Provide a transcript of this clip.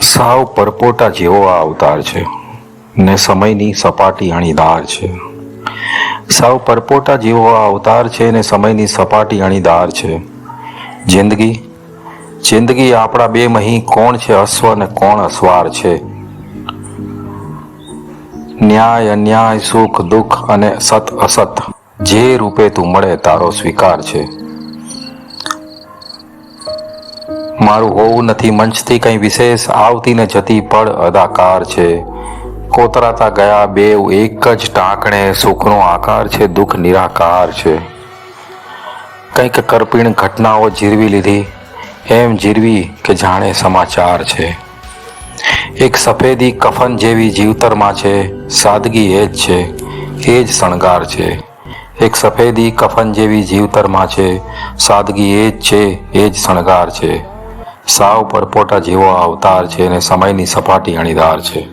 સાવ પરપોટા જેવો આ અવતાર છે ને સમયની સપાટી અણીદાર છે. સાવ પરપોટા જેવો આ અવતાર છે ને સમયની સપાટી અણીદાર છે. જિંદગી જિંદગી આપણા બે મહી કોણ છે અશ્વ ને કોણ અસવાર છે? ન્યાય, અન્યાય, સુખ, દુઃખ અને સત અસત, જે રૂપે તું મળે તારો સ્વીકાર છે. મારું હોવું નથી મંચથી કંઈ વિશેષ આવતી ને જતી પળ અદાકાર છે. કોતરાતા ગયા બેવ એક જ ટાંકણે, સુખનો આકાર છે, દુઃખ નિરાકાર છે. કંઈક કરપીણ ઘટનાઓ જીરવી લીધી, એમ જીરવી કે જાણે સમાચાર છે. એક સફેદી કફન જેવી જીવતરમાં છે, સાદગી એ જ છે, એ જ શણગાર છે. એક સફેદી કફન જેવી જીવતરમાં છે, સાદગી એ જ છે, એ જ શણગાર છે. સાવ પરપોટા જેવો આ અવતાર છે અને સમયની સપાટી અણીદાર છે.